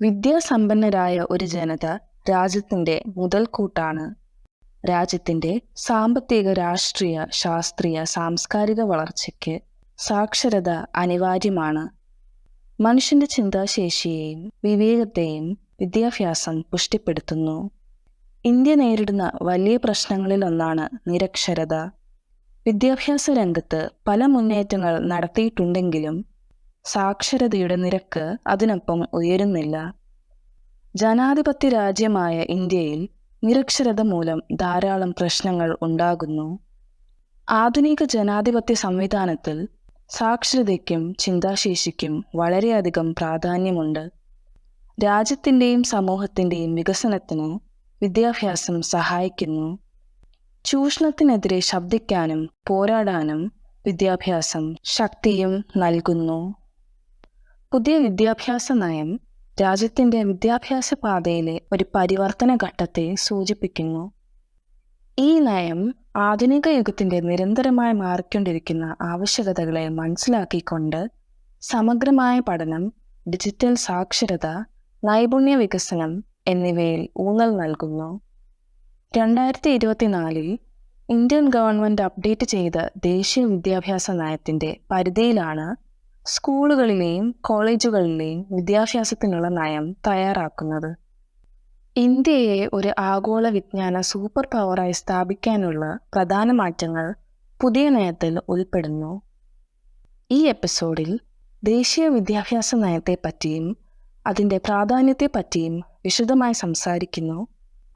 വിദ്യാസമ്പന്നരായ ഒരു ജനത രാജ്യത്തിന്റെ മുതൽക്കൂട്ടാണ്. രാജ്യത്തിന്റെ സാമ്പത്തിക രാഷ്ട്രീയ ശാസ്ത്രീയ സാംസ്കാരിക വളർച്ചയ്ക്ക് സാക്ഷരത അനിവാര്യമാണ്. മനുഷ്യന്റെ ചിന്താശേഷിയെയും വിവേകത്തെയും വിദ്യാഭ്യാസം പുഷ്ടിപ്പെടുത്തുന്നു. ഇന്ത്യ നേരിടുന്ന വലിയ പ്രശ്നങ്ങളിലൊന്നാണ് നിരക്ഷരത. വിദ്യാഭ്യാസ രംഗത്ത് പല മുന്നേറ്റങ്ങൾ നടത്തിയിട്ടുണ്ടെങ്കിലും സാക്ഷരതയുടെ നിരക്ക് അതിനൊപ്പം ഉയരുന്നില്ല. ജനാധിപത്യ രാജ്യമായ ഇന്ത്യയിൽ നിരക്ഷരത മൂലം ധാരാളം പ്രശ്നങ്ങൾ ഉണ്ടാകുന്നു. ആധുനിക ജനാധിപത്യ സംവിധാനത്തിൽ സാക്ഷരതയ്ക്കും ചിന്താശേഷിക്കും വളരെയധികം പ്രാധാന്യമുണ്ട്. രാജ്യത്തിന്റെയും സമൂഹത്തിന്റെയും വികസനത്തിന് വിദ്യാഭ്യാസം സഹായിക്കുന്നു. ചൂഷണത്തിനെതിരെ ശബ്ദിക്കാനും പോരാടാനും വിദ്യാഭ്യാസം ശക്തിയും നൽകുന്നു. പുതിയ വിദ്യാഭ്യാസ നയം രാജ്യത്തിന്റെ വിദ്യാഭ്യാസ പാതയിലെ ഒരു പരിവർത്തന ഘട്ടത്തെ സൂചിപ്പിക്കുന്നു. ഈ നയം ആധുനിക യുഗത്തിന്റെ നിരന്തരമായി മാറിക്കൊണ്ടിരിക്കുന്ന ആവശ്യകതകളെ മനസ്സിലാക്കിക്കൊണ്ട് സമഗ്രമായ പഠനം ഡിജിറ്റൽ സാക്ഷരത നൈപുണ്യ വികസനം എന്നിവയിൽ ഊന്നൽ നൽകുന്നു. രണ്ടായിരത്തി ഇരുപത്തിനാലിൽ ഇന്ത്യൻ ഗവൺമെന്റ് അപ്ഡേറ്റ് ചെയ്ത ദേശീയ വിദ്യാഭ്യാസ നയത്തിന്റെ പരിധിയിലാണ് സ്കൂളുകളിലെയും കോളേജുകളിലെയും വിദ്യാഭ്യാസത്തിനുള്ള നയം തയ്യാറാക്കുന്നത്. ഇന്ത്യയെ ഒരു ആഗോള വിജ്ഞാന സൂപ്പർ പവറായി സ്ഥാപിക്കാനുള്ള പ്രധാന മാറ്റങ്ങൾ പുതിയ നയത്തിൽ ഉൾപ്പെടുന്നു. ഈ എപ്പിസോഡിൽ ദേശീയ വിദ്യാഭ്യാസ നയത്തെപ്പറ്റിയും അതിന്റെ പ്രാധാന്യത്തെപ്പറ്റിയും വിശദമായി സംസാരിക്കുന്നു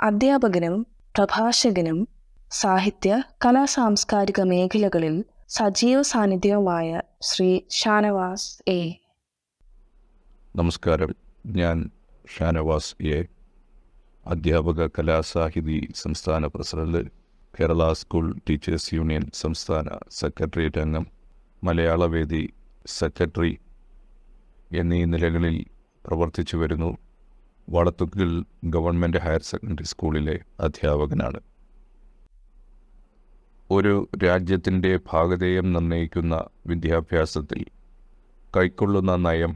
അധ്യാപകനും പ്രഭാഷകനും സാഹിത്യ കലാ സാംസ്കാരിക മേഖലകളിൽ സജീവ സാന്നിധ്യവുമായ ശ്രീ ഷാനവാസ് എ. നമസ്കാരം. ഞാൻ ഷാനവാസ് എ. അധ്യാപക കലാസാഹിതി സംസ്ഥാന president Kerala school teachers union സംസ്ഥാന സെക്രട്ടേറിയറ്റ് അംഗം മലയാളവേദി സെക്രട്ടറി എന്നീ നിലകളിൽ പ്രവർത്തിച്ചു വരുന്നു. വളത്തുക്കിൽ ഗവൺമെന്റ് ഹയർ സെക്കൻഡറി സ്കൂളിലെ അധ്യാപകനാണ്. ഒരു രാജ്യത്തിന്റെ ഭാഗധേയം നിർണയിക്കുന്ന വിദ്യാഭ്യാസത്തിൽ കൈക്കൊള്ളുന്ന നയം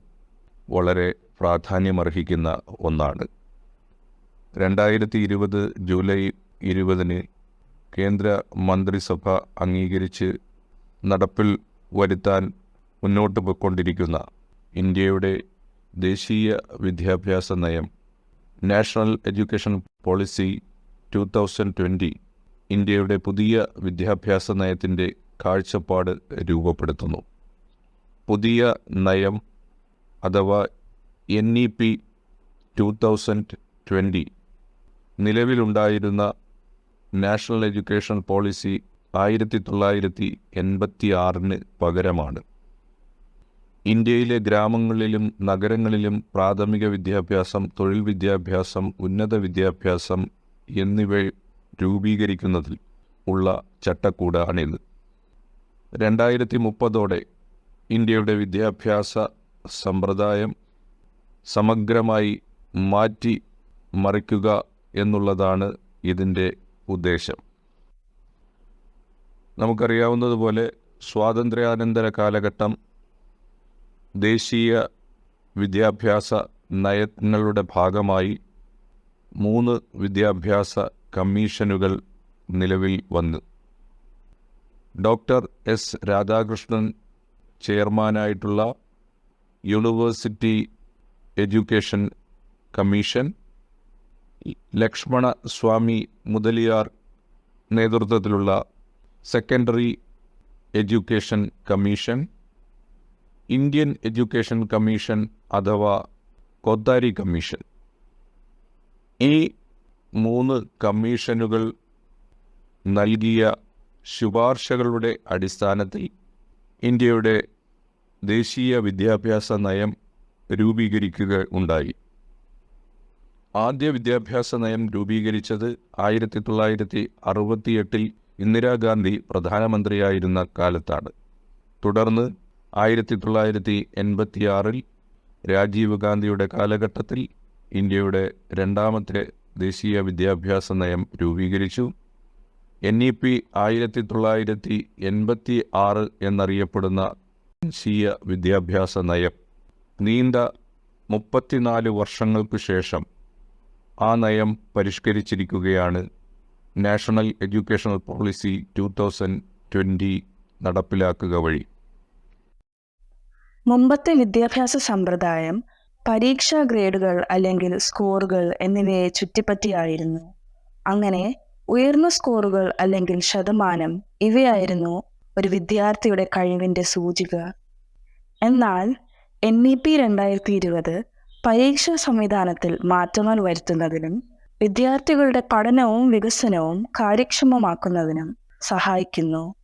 വളരെ പ്രാധാന്യമർഹിക്കുന്ന ഒന്നാണ്. രണ്ടായിരത്തി ഇരുപത് ജൂലൈ ഇരുപതിന് കേന്ദ്ര മന്ത്രിസഭ അംഗീകരിച്ച് നടപ്പിൽ വരുത്താൻ മുന്നോട്ട് പോയിക്കൊണ്ടിരിക്കുന്ന ഇന്ത്യയുടെ ദേശീയ വിദ്യാഭ്യാസ നയം national education policy two thousand twenty ഇന്ത്യയുടെ പുതിയ വിദ്യാഭ്യാസ നയത്തിന്റെ കാഴ്ചപ്പാട് രൂപപ്പെടുത്തുന്നു. പുതിയ നയം അഥവാ N E P two thousand twenty നിലവിലുണ്ടായിരുന്ന നാഷണൽ എഡ്യൂക്കേഷൻ പോളിസി ആയിരത്തി തൊള്ളായിരത്തി എൺപത്തി ആറിന് പകരമാണ്. ഇന്ത്യയിലെ ഗ്രാമങ്ങളിലും നഗരങ്ങളിലും പ്രാഥമിക വിദ്യാഭ്യാസം തൊഴിൽ വിദ്യാഭ്യാസം ഉന്നത വിദ്യാഭ്യാസം എന്നിവ രൂപീകരിക്കുന്നതിൽ ഉള്ള ചട്ടക്കൂടാണിത് രണ്ടായിരത്തി മുപ്പതോടെ ഇന്ത്യയുടെ വിദ്യാഭ്യാസ സമ്പ്രദായം സമഗ്രമായി മാറ്റി മറിക്കുക എന്നുള്ളതാണ് ഇതിന്റെ ഉദ്ദേശം. നമുക്കറിയാവുന്നതുപോലെ സ്വാതന്ത്ര്യാനന്തര കാലഘട്ടം ദേശീയ വിദ്യാഭ്യാസ നയങ്ങളുടെ ഭാഗമായി മൂന്ന് വിദ്യാഭ്യാസ കമ്മീഷനുകൾ നിലവിൽ വന്നു. Doctor S Radhakrishnan ചെയർമാനായിട്ടുള്ള university education commission Lakshmana Swami Mudaliar നേതൃത്വത്തിലുള്ള secondary education commission Indian education commission അഥവാ കൊത്താരി കമ്മീഷൻ. ഈ മൂന്ന് കമ്മീഷനുകൾ നൽകിയ ശുപാർശകളുടെ അടിസ്ഥാനത്തിൽ ഇന്ത്യയുടെ ദേശീയ വിദ്യാഭ്യാസ നയം രൂപീകരിക്കുക ഉണ്ടായി. ആദ്യ വിദ്യാഭ്യാസ നയം രൂപീകരിച്ചത് ആയിരത്തി തൊള്ളായിരത്തി അറുപത്തിയെട്ടിൽ ഇന്ദിരാഗാന്ധി പ്രധാനമന്ത്രിയായിരുന്ന കാലത്താണ്. തുടർന്ന് ആയിരത്തി തൊള്ളായിരത്തി എൺപത്തിയാറിൽ രാജീവ് ഗാന്ധിയുടെ കാലഘട്ടത്തിൽ ഇന്ത്യയുടെ രണ്ടാമത്തെ ദേശീയ വിദ്യാഭ്യാസ നയം രൂപീകരിച്ചു. എൻ ഇ പി ആയിരത്തി തൊള്ളായിരത്തി എൺപത്തി ആറ് എന്നറിയപ്പെടുന്ന ദേശീയ വിദ്യാഭ്യാസ നയം. നീണ്ട മുപ്പത്തിനാല് വർഷങ്ങൾക്കു ശേഷം ആ നയം പരിഷ്കരിച്ചിരിക്കുകയാണ് national educational policy two thousand twenty നടപ്പിലാക്കുക വഴി. മുമ്പത്തെ വിദ്യാഭ്യാസ സമ്പ്രദായം പരീക്ഷാ ഗ്രേഡുകൾ അല്ലെങ്കിൽ സ്കോറുകൾ എന്നിവയെ ചുറ്റിപ്പറ്റിയായിരുന്നു. അങ്ങനെ ഉയർന്ന സ്കോറുകൾ അല്ലെങ്കിൽ ശതമാനം ഇവയായിരുന്നു ഒരു വിദ്യാർത്ഥിയുടെ കഴിവിന്റെ സൂചിക. എന്നാൽ എൻ ഇ പി രണ്ടായിരത്തി ഇരുപത് പരീക്ഷാ സംവിധാനത്തിൽ മാറ്റങ്ങൾ വരുത്തുന്നതിനും വിദ്യാർത്ഥികളുടെ പഠനവും വികസനവും കാര്യക്ഷമമാക്കുന്നതിനും സഹായിക്കുന്നു.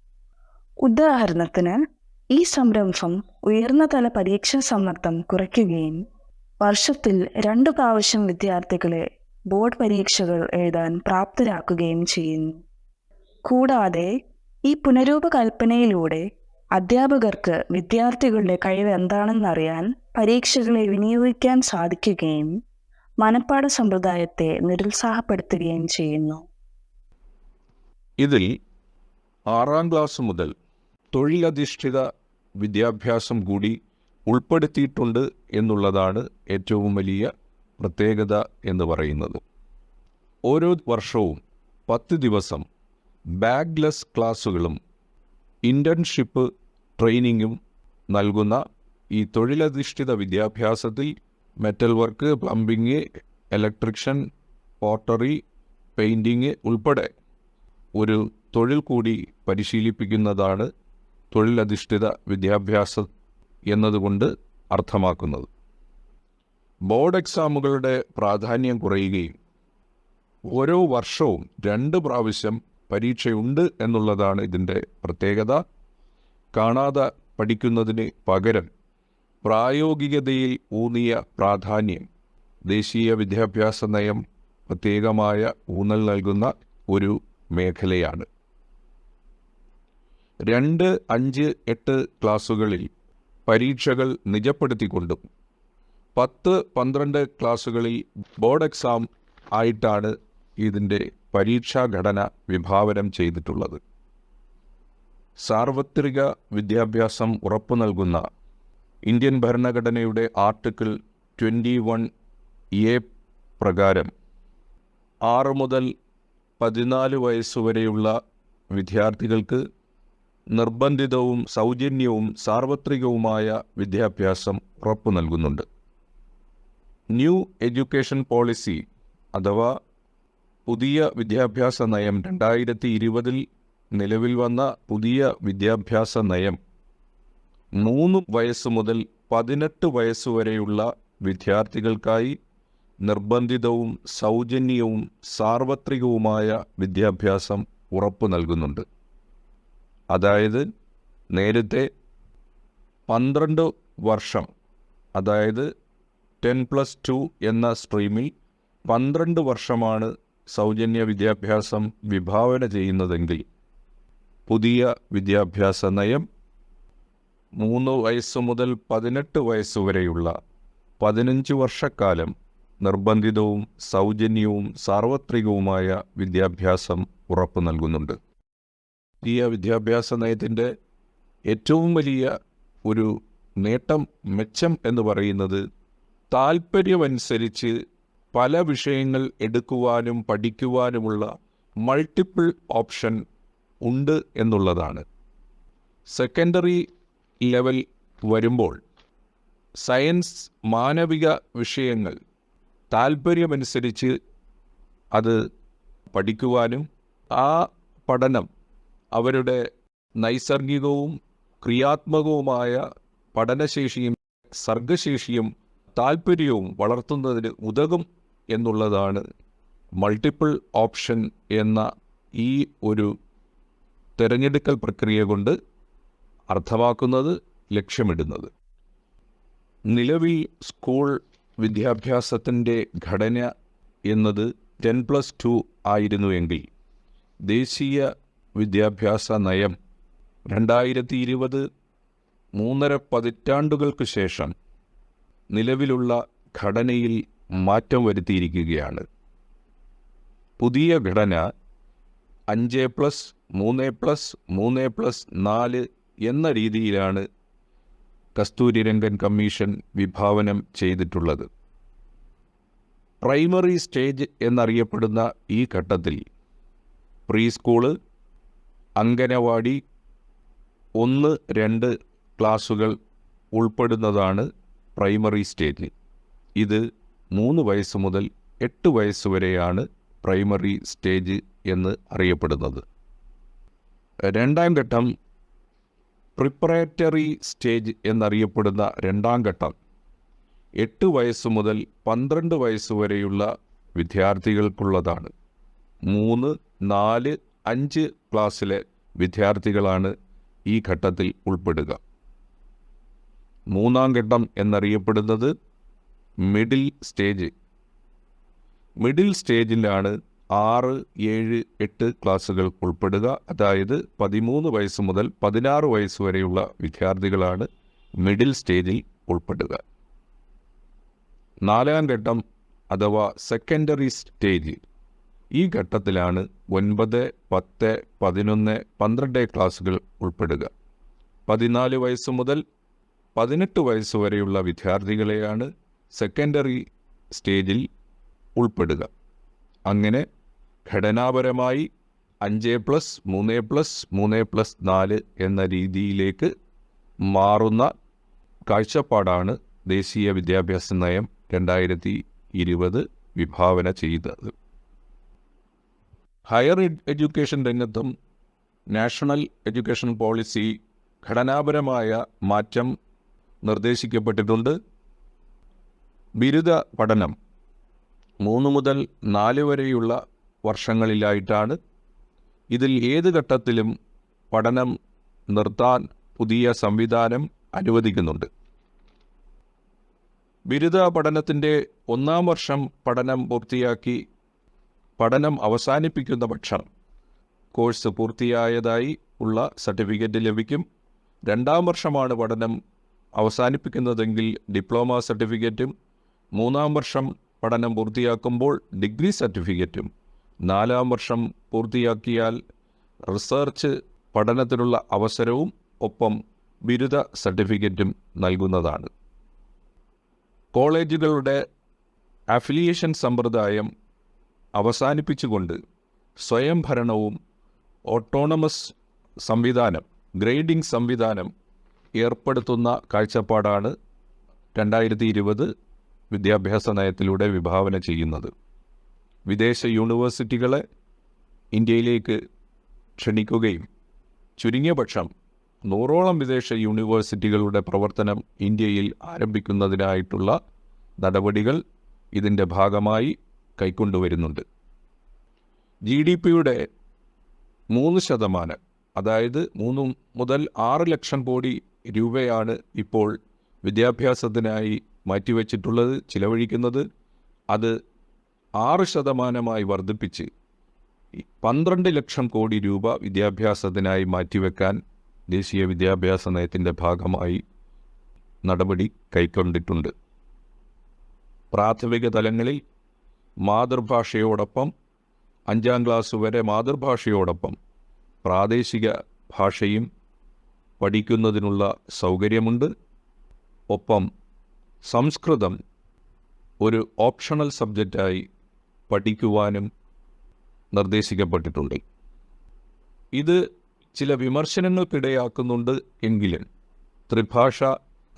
ഉദാഹരണത്തിന് ഈ സംരംഭം ഉയർന്ന തല പരീക്ഷാ സമ്മർദ്ദം കുറയ്ക്കുകയും വർഷത്തിൽ രണ്ടു പ്രാവശ്യം വിദ്യാർത്ഥികളെ ബോർഡ് പരീക്ഷകൾ എഴുതാൻ പ്രാപ്തരാക്കുകയും ചെയ്യുന്നു. കൂടാതെ ഈ പുനരൂപകൽപ്പനയിലൂടെ അധ്യാപകർക്ക് വിദ്യാർത്ഥികളുടെ കഴിവ് എന്താണെന്നറിയാൻ പരീക്ഷകളെ വിനിയോഗിക്കാൻ സാധിക്കുകയും മനപ്പാഠ സമ്പ്രദായത്തെ നിരുത്സാഹപ്പെടുത്തുകയും ചെയ്യുന്നു. ഇതിൽ ആറാം ക്ലാസ് മുതൽ തൊഴിലധിഷ്ഠിത വിദ്യാഭ്യാസം കൂടി ഉൾപ്പെടുത്തിയിട്ടുണ്ട് എന്നുള്ളതാണ് ഏറ്റവും വലിയ പ്രത്യേകത എന്ന് പറയുന്നത്. ഓരോ വർഷവും പത്ത് ദിവസം ബാഗ്ലെസ് ക്ലാസ്സുകളും ഇന്റേൺഷിപ്പ് ട്രെയിനിങ്ങും നൽകുന്ന ഈ തൊഴിലധിഷ്ഠിത വിദ്യാഭ്യാസത്തിൽ metal work plumbing electrician pottery painting ഉൾപ്പെടെ ഒരു തൊഴിൽ കൂടി പരിശീലിപ്പിക്കുന്നതാണ് തൊഴിലധിഷ്ഠിത വിദ്യാഭ്യാസം എന്നതുകൊണ്ട് അർത്ഥമാക്കുന്നത്. ബോർഡ് എക്സാമുകളുടെ പ്രാധാന്യം കുറയുകയും ഓരോ വർഷവും രണ്ട് പ്രാവശ്യം പരീക്ഷയുണ്ട് എന്നുള്ളതാണ് ഇതിന്റെ പ്രത്യേകത. കാണാതെ പഠിക്കുന്നതിന് പകരം പ്രായോഗികതയിൽ ഊന്നിയ പ്രാധാന്യം ദേശീയ വിദ്യാഭ്യാസ നയം പ്രത്യേകമായ ഊന്നൽ നൽകുന്ന ഒരു മേഖലയാണ്. രണ്ട് അഞ്ച് എട്ട് ക്ലാസ്സുകളിൽ പരീക്ഷകൾ നിജപ്പെടുത്തിക്കൊണ്ടും. പത്ത് പന്ത്രണ്ട് ക്ലാസ്സുകളിൽ ബോർഡ് എക്സാം ആയിട്ടാണ് ഇതിന്റെ പരീക്ഷാഘടന വിഭാവനം ചെയ്തിട്ടുള്ളത്. സാർവത്രിക വിദ്യാഭ്യാസം ഉറപ്പു നൽകുന്ന ഇന്ത്യൻ ഭരണഘടനയുടെ ആർട്ടിക്കിൾ ട്വന്റി വൺ എ പ്രകാരം ആറ് മുതൽ പതിനാല് വയസ്സുവരെയുള്ള വിദ്യാർത്ഥികൾക്ക് നിർബന്ധിതവും സൗജന്യവും സാർവത്രികവുമായ വിദ്യാഭ്യാസം ഉറപ്പു നൽകുന്നുണ്ട്. ന്യൂ എഡ്യൂക്കേഷൻ പോളിസി അഥവാ പുതിയ വിദ്യാഭ്യാസ നയം രണ്ടായിരത്തി ഇരുപതിൽ നിലവിൽ വന്ന പുതിയ വിദ്യാഭ്യാസ നയം മൂന്ന് വയസ്സ് മുതൽ പതിനെട്ട് വയസ്സുവരെയുള്ള വിദ്യാർത്ഥികൾക്കായി നിർബന്ധിതവും സൗജന്യവും സാർവത്രികവുമായ വിദ്യാഭ്യാസം ഉറപ്പു നൽകുന്നുണ്ട്. അതായത് നേരത്തെ പന്ത്രണ്ട് വർഷം അതായത് ടെൻ പ്ലസ് ടു എന്ന സ്ട്രീമിൽ പന്ത്രണ്ട് വർഷമാണ് സൗജന്യ വിദ്യാഭ്യാസം വിഭാവന ചെയ്യുന്നതെങ്കിൽ പുതിയ വിദ്യാഭ്യാസ നയം മൂന്ന് വയസ്സ് മുതൽ പതിനെട്ട് വയസ്സ് വരെയുള്ള പതിനഞ്ച് വർഷക്കാലം നിർബന്ധിതവും സൗജന്യവും സാർവത്രികവുമായ വിദ്യാഭ്യാസം ഉറപ്പു നൽകുന്നുണ്ട്. പുതിയ വിദ്യാഭ്യാസ നയത്തിന്റെ ഏറ്റവും വലിയ ഒരു നേട്ടം മെച്ചം എന്ന് പറയുന്നത് താല്പര്യമനുസരിച്ച് പല വിഷയങ്ങൾ എടുക്കുവാനും പഠിക്കുവാനുമുള്ള മൾട്ടിപ്പിൾ ഓപ്ഷൻ ഉണ്ട് എന്നുള്ളതാണ്. സെക്കൻഡറി ലെവൽ വരുമ്പോൾ സയൻസ് മാനവിക വിഷയങ്ങൾ താല്പര്യമനുസരിച്ച് അത് പഠിക്കുവാനും ആ പഠനം അവരുടെ നൈസർഗികവും ക്രിയാത്മകവുമായ പഠനശേഷിയും സർഗശേഷിയും താല്പര്യവും വളർത്തുന്നതിന് ഉതകും എന്നുള്ളതാണ് മൾട്ടിപ്പിൾ ഓപ്ഷൻ എന്ന ഈ ഒരു തിരഞ്ഞെടുക്കൽ പ്രക്രിയ കൊണ്ട് അർത്ഥമാക്കുന്നത് ലക്ഷ്യമിടുന്നത്. നിലവിൽ സ്കൂൾ വിദ്യാഭ്യാസത്തിന്റെ ഘടന എന്നത് ടെൻ പ്ലസ് ടു ആയിരുന്നുവെങ്കിൽ ദേശീയ വിദ്യാഭ്യാസ നയം. രണ്ടായിരത്തി ഇരുപത് മൂന്നര പതിറ്റാണ്ടുകൾക്ക് ശേഷം നിലവിലുള്ള ഘടനയിൽ മാറ്റം വരുത്തിയിരിക്കുകയാണ്. പുതിയ ഘടന അഞ്ച് പ്ലസ് മൂന്ന് പ്ലസ് മൂന്ന് പ്ലസ് നാല് എന്ന രീതിയിലാണ് കസ്തൂരിരംഗൻ കമ്മീഷൻ വിഭാവനം ചെയ്തിട്ടുള്ളത്. പ്രൈമറി സ്റ്റേജ് എന്നറിയപ്പെടുന്ന ഈ ഘട്ടത്തിൽ പ്രീ സ്കൂൾ അങ്കനവാടി ഒന്ന് രണ്ട് ക്ലാസ്സുകൾ ഉൾപ്പെടുന്നതാണ് പ്രൈമറി സ്റ്റേജ് ഇത് മൂന്ന് വയസ്സ് മുതൽ എട്ട് വയസ്സ് വരെയാണ് പ്രൈമറി സ്റ്റേജ് എന്ന് അറിയപ്പെടുന്നത്. രണ്ടാം ഘട്ടം പ്രിപ്പറേറ്ററി സ്റ്റേജ് എന്നറിയപ്പെടുന്ന രണ്ടാം ഘട്ടം. എട്ട് വയസ്സ് മുതൽ പന്ത്രണ്ട് വയസ്സ് വരെയുള്ള വിദ്യാർത്ഥികൾക്കുള്ളതാണ്. മൂന്ന് നാല് അഞ്ച് ക്ലാസ്സിലെ വിദ്യാർത്ഥികളാണ് ഈ ഘട്ടത്തിൽ ഉൾപ്പെടുക. മൂന്നാം ഘട്ടം എന്നറിയപ്പെടുന്നത് മിഡിൽ സ്റ്റേജ്. മിഡിൽ സ്റ്റേജിലാണ് ആറ് ഏഴ് എട്ട് ക്ലാസ്സുകൾ ഉൾപ്പെടുക. അതായത് പതിമൂന്ന് വയസ്സ് മുതൽ പതിനാറ് വയസ്സ് വരെയുള്ള വിദ്യാർത്ഥികളാണ് മിഡിൽ സ്റ്റേജിൽ ഉൾപ്പെടുക. നാലാം ഘട്ടം അഥവാ സെക്കൻഡറി സ്റ്റേജ്. ഈ ഘട്ടത്തിലാണ് ഒൻപത് പത്ത് പതിനൊന്ന് പന്ത്രണ്ട് ക്ലാസ്സുകൾ ഉൾപ്പെടുക. പതിനാല് വയസ്സ് മുതൽ പതിനെട്ട് വയസ്സ് വരെയുള്ള വിദ്യാർത്ഥികളെയാണ് സെക്കൻഡറി സ്റ്റേജിൽ ഉൾപ്പെടുക. അങ്ങനെ ഘടനാപരമായി അഞ്ച് പ്ലസ് മൂന്ന് പ്ലസ് മൂന്ന് പ്ലസ് നാല് എന്ന രീതിയിലേക്ക് മാറുന്ന കാഴ്ചപ്പാടാണ് ദേശീയ വിദ്യാഭ്യാസ നയം രണ്ടായിരത്തി ഇരുപത് വിഭാവന ചെയ്തത്. ഹയർ എഡ്യൂക്കേഷൻ രംഗത്തും നാഷണൽ എഡ്യൂക്കേഷൻ പോളിസി ഘടനാപരമായ മാറ്റം നിർദ്ദേശിക്കപ്പെട്ടിട്ടുണ്ട്. ബിരുദ പഠനം മൂന്ന് മുതൽ നാല് വരെയുള്ള വർഷങ്ങളിലായിട്ടാണ്. ഇതിൽ ഏത് ഘട്ടത്തിലും പഠനം നിർത്താൻ പുതിയ സംവിധാനം അനുവദിക്കുന്നുണ്ട്. ബിരുദ പഠനത്തിന്റെ ഒന്നാം വർഷം പഠനം പൂർത്തിയാക്കി പഠനം അവസാനിപ്പിക്കുന്ന പക്ഷം കോഴ്സ് പൂർത്തിയായതായി ഉള്ള സർട്ടിഫിക്കറ്റ് ലഭിക്കും. രണ്ടാം വർഷമാണ് പഠനം അവസാനിപ്പിക്കുന്നതെങ്കിൽ ഡിപ്ലോമ സർട്ടിഫിക്കറ്റും മൂന്നാം വർഷം പഠനം പൂർത്തിയാക്കുമ്പോൾ ഡിഗ്രി സർട്ടിഫിക്കറ്റും നാലാം വർഷം പൂർത്തിയാക്കിയാൽ റിസർച്ച് പഠനത്തിനുള്ള അവസരവും ഒപ്പം ബിരുദ സർട്ടിഫിക്കറ്റും നൽകുന്നതാണ്. കോളേജുകളുടെ അഫിലിയേഷൻ സമ്പ്രദായം അവസാനിപ്പിച്ചുകൊണ്ട് സ്വയംഭരണവും ഓട്ടോണമസ് സംവിധാനം ഗ്രേഡിംഗ് സംവിധാനം ഏർപ്പെടുത്തുന്ന കാഴ്ചപ്പാടാണ് രണ്ടായിരത്തി ഇരുപത് വിദ്യാഭ്യാസ നയത്തിലൂടെ വിഭാവന ചെയ്യുന്നത്. വിദേശ യൂണിവേഴ്സിറ്റികളെ ഇന്ത്യയിലേക്ക് ക്ഷണിക്കുകയും ചുരുങ്ങിയ പക്ഷം നൂറോളം വിദേശ യൂണിവേഴ്സിറ്റികളുടെ പ്രവർത്തനം ഇന്ത്യയിൽ ആരംഭിക്കുന്നതിനായിട്ടുള്ള നടപടികൾ ഇതിന്റെ ഭാഗമായി കൈക്കൊണ്ടുവരുന്നുണ്ട്. ജി ഡി പിയുടെ മൂന്ന് ശതമാനം അതായത് മൂന്ന് മുതൽ ആറ് ലക്ഷം കോടി രൂപയാണ് ഇപ്പോൾ വിദ്യാഭ്യാസത്തിനായി മാറ്റിവെച്ചിട്ടുള്ളത് ചിലവഴിക്കുന്നത്. അത് ആറ് ശതമാനമായി വർദ്ധിപ്പിച്ച് പന്ത്രണ്ട് ലക്ഷം കോടി രൂപ വിദ്യാഭ്യാസത്തിനായി മാറ്റിവെക്കാൻ ദേശീയ വിദ്യാഭ്യാസ നയത്തിന്റെ ഭാഗമായി നടപടി കൈക്കൊണ്ടിട്ടുണ്ട്. പ്രാഥമിക തലങ്ങളിൽ മാതൃഭാഷയോടൊപ്പം അഞ്ചാം ക്ലാസ് വരെ മാതൃഭാഷയോടൊപ്പം പ്രാദേശിക ഭാഷയും പഠിക്കുന്നതിനുള്ള സൗകര്യമുണ്ട്. ഒപ്പം സംസ്കൃതം ഒരു ഓപ്ഷണൽ സബ്ജക്റ്റായി പഠിക്കുവാനും നിർദ്ദേശിക്കപ്പെട്ടിട്ടുണ്ട്. ഇത് ചില വിമർശനങ്ങൾക്കിടയാക്കുന്നുണ്ട് എങ്കിലും ത്രിഭാഷ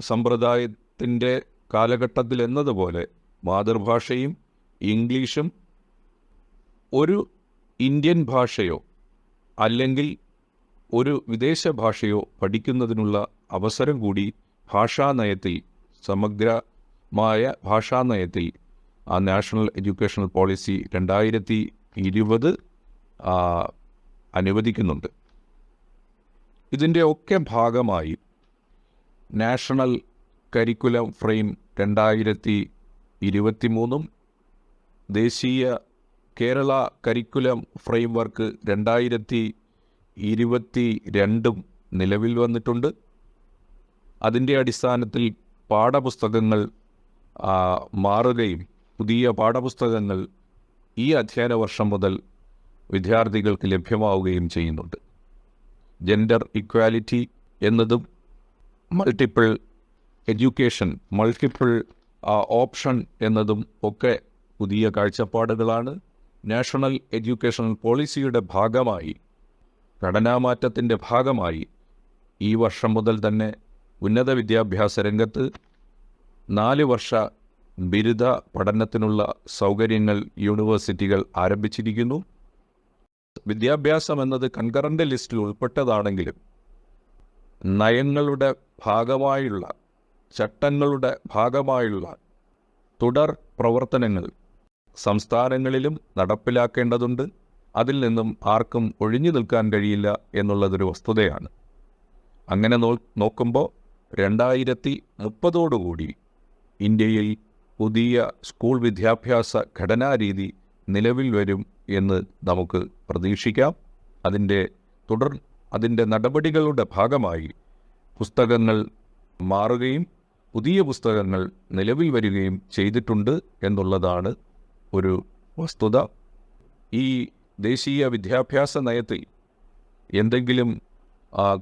സമ്പ്രദായത്തിന്റെ കാലഘട്ടത്തിൽ എന്നതുപോലെ മാതൃഭാഷയും ഇംഗ്ലീഷും ഒരു ഇന്ത്യൻ ഭാഷയോ അല്ലെങ്കിൽ ഒരു വിദേശ ഭാഷയോ പഠിക്കുന്നതിനുള്ള അവസരം കൂടി ഭാഷാനയത്തിൽ സമഗ്രമായ ഭാഷാനയത്തിൽ ആ നാഷണൽ എഡ്യൂക്കേഷണൽ പോളിസി രണ്ടായിരത്തി ഇരുപത് അനുവദിക്കുന്നുണ്ട്. ഇതിന്റെ ഒക്കെ ഭാഗമായി നാഷണൽ കരിക്കുലം ഫ്രെയിം രണ്ടായിരത്തി ഇരുപത്തി മൂന്നും ദേശീയ കേരള കരിക്കുലം ഫ്രെയിംവർക്ക് രണ്ടായിരത്തി ഇരുപത്തി രണ്ടും നിലവിൽ വന്നിട്ടുണ്ട്. അതിന്റെ അടിസ്ഥാനത്തിൽ പാഠപുസ്തകങ്ങൾ മാറുകയും പുതിയ പാഠപുസ്തകങ്ങൾ ഈ അധ്യയന വർഷം മുതൽ വിദ്യാർത്ഥികൾക്ക് ലഭ്യമാവുകയും ചെയ്യുന്നുണ്ട്. ജെൻഡർ ഇക്വാലിറ്റി എന്നതും മൾട്ടിപ്പിൾ എഡ്യൂക്കേഷൻ മൾട്ടിപ്പിൾ ഓപ്ഷൻ എന്നതും ഒക്കെ പുതിയ കാഴ്ചപ്പാടുകളാണ് നാഷണൽ എഡ്യൂക്കേഷണൽ പോളിസിയുടെ ഭാഗമായി ഘടനാമാറ്റത്തിന്റെ ഭാഗമായി ഈ വർഷം മുതൽ തന്നെ ഉന്നത വിദ്യാഭ്യാസ രംഗത്ത് നാല് വർഷ ബിരുദ പഠനത്തിനുള്ള സൗകര്യങ്ങൾ യൂണിവേഴ്സിറ്റികൾ ആരംഭിച്ചിരിക്കുന്നു. വിദ്യാഭ്യാസം എന്നത് കൺകറന്റ് ലിസ്റ്റിൽ ഉൾപ്പെട്ടതാണെങ്കിലും നയങ്ങളുടെ ഭാഗമായുള്ള ചട്ടങ്ങളുടെ ഭാഗമായുള്ള തുടർ പ്രവർത്തനങ്ങൾ സംസ്ഥാനങ്ങളിലും നടപ്പിലാക്കേണ്ടതുണ്ട്. അതിൽ നിന്നും ആർക്കും ഒഴിഞ്ഞു നിൽക്കാൻ കഴിയില്ല എന്നുള്ളതൊരു വസ്തുതയാണ്. അങ്ങനെ നോ നോക്കുമ്പോൾ രണ്ടായിരത്തി മുപ്പതോടുകൂടി ഇന്ത്യയിൽ പുതിയ സ്കൂൾ വിദ്യാഭ്യാസ ഘടനാരീതി നിലവിൽ വരും എന്ന് നമുക്ക് പ്രതീക്ഷിക്കാം. അതിന്റെ തുടർ അതിന്റെ നടപടികളുടെ ഭാഗമായി പുസ്തകങ്ങൾ മാറുകയും പുതിയ പുസ്തകങ്ങൾ നിലവിൽ വരികയും ചെയ്തിട്ടുണ്ട് എന്നുള്ളതാണ് ഒരു വസ്തുത. ഈ ദേശീയ വിദ്യാഭ്യാസ നയത്തിൽ എന്തെങ്കിലും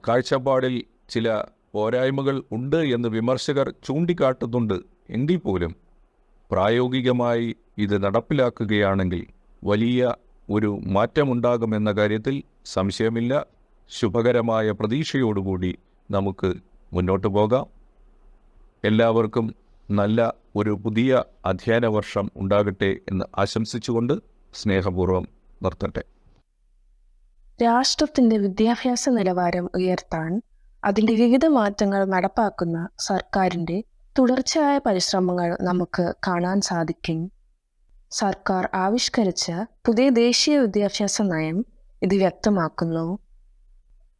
കാഴ്ചപ്പാടിൽ ചില പോരായ്മകൾ ഉണ്ട് എന്ന് വിമർശകർ ചൂണ്ടിക്കാട്ടുന്നുണ്ട് എങ്കിൽ പോലും പ്രായോഗികമായി ഇത് നടപ്പിലാക്കുകയാണെങ്കിൽ വലിയ ഒരു മാറ്റമുണ്ടാകുമെന്ന കാര്യത്തിൽ സംശയമില്ല. ശുഭകരമായ പ്രതീക്ഷയോടുകൂടി നമുക്ക് മുന്നോട്ട് പോകാം. എല്ലാവർക്കും നല്ല ഒരു പുതിയ അധ്യയന വർഷം ഉണ്ടാകട്ടെ എന്ന് ആശംസിച്ചുകൊണ്ട് സ്നേഹപൂർവം നിർത്തട്ടെ. രാഷ്ട്രത്തിന്റെ വിദ്യാഭ്യാസ നിലവാരം ഉയർത്താൻ അതിന്റെ വിവിധ മാറ്റങ്ങൾ നടപ്പാക്കുന്ന സർക്കാരിന്റെ തുടർച്ചയായ പരിശ്രമങ്ങൾ നമുക്ക് കാണാൻ സാധിക്കും. സർക്കാർ ആവിഷ്കരിച്ച പുതിയ ദേശീയ വിദ്യാഭ്യാസ നയം ഇത് വ്യക്തമാക്കുന്നു.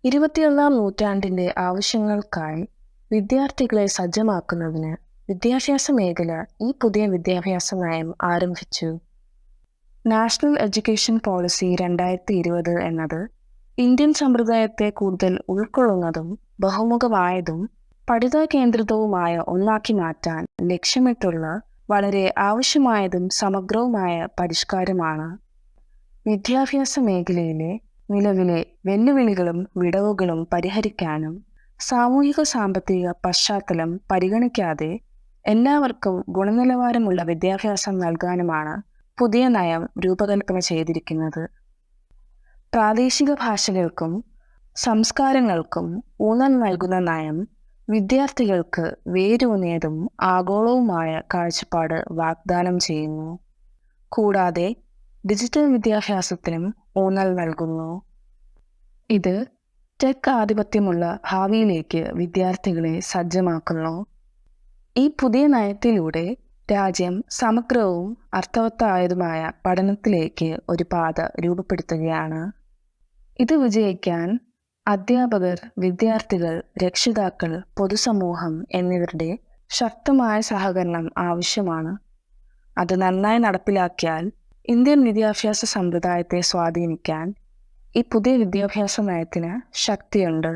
ഇരുപത്തിയൊന്നാം നൂറ്റാണ്ടിന്റെ ആവശ്യങ്ങൾക്കായി വിദ്യാർത്ഥികളെ സജ്ജമാക്കുന്നതിന് വിദ്യാഭ്യാസ മേഖല ഈ പുതിയ വിദ്യാഭ്യാസ നയം ആരംഭിച്ചു. നാഷണൽ എഡ്യൂക്കേഷൻ പോളിസി രണ്ടായിരത്തി ഇരുപത് എന്നത് ഇന്ത്യൻ സമ്പ്രദായത്തെ കൂടുതൽ ഉൾക്കൊള്ളുന്നതും ബഹുമുഖമായതും പഠിത കേന്ദ്രിതവുമായ ഒന്നാക്കി മാറ്റാൻ ലക്ഷ്യമിട്ടുള്ള വളരെ ആവശ്യമായതും സമഗ്രവുമായ പരിഷ്കാരമാണ്. വിദ്യാഭ്യാസ മേഖലയിലെ നിലവിലെ വെല്ലുവിളികളും വിടവുകളും പരിഹരിക്കാനും സാമൂഹിക സാമ്പത്തിക പശ്ചാത്തലം പരിഗണിക്കാതെ എല്ലാവർക്കും ഗുണനിലവാരമുള്ള വിദ്യാഭ്യാസം നൽകാനുമാണ് പുതിയ നയം രൂപകൽപ്പന ചെയ്തിരിക്കുന്നത്. പ്രാദേശിക ഭാഷകൾക്കും സംസ്കാരങ്ങൾക്കും ഊന്നൽ നൽകുന്ന നയം വിദ്യാർത്ഥികൾക്ക് വേരൂന്നിയതും ആഗോളവുമായ കാഴ്ചപ്പാട് വാഗ്ദാനം ചെയ്യുന്നു. കൂടാതെ ഡിജിറ്റൽ വിദ്യാഭ്യാസത്തിനും ഊന്നൽ നൽകുന്നു. ഇത് ടെക് ആധിപത്യമുള്ള ഭാവിയിലേക്ക് വിദ്യാർത്ഥികളെ സജ്ജമാക്കുന്നു. ഈ പുതിയ നയത്തിലൂടെ രാജ്യം സമഗ്രവും അർത്ഥവത്തായതുമായ പഠനത്തിലേക്ക് ഒരു പാത രൂപപ്പെടുത്തുകയാണ്. ഇത് വിജയിക്കാൻ അധ്യാപകർ വിദ്യാർത്ഥികൾ രക്ഷിതാക്കൾ പൊതുസമൂഹം എന്നിവരുടെ ശക്തമായ സഹകരണം ആവശ്യമാണ്. അത് നന്നായി നടപ്പിലാക്കിയാൽ ഇന്ത്യൻ വിദ്യാഭ്യാസ സമ്പ്രദായത്തെ സ്വാധീനിക്കാൻ ഈ പുതിയ വിദ്യാഭ്യാസ നയത്തിന് ശക്തിയുണ്ട്.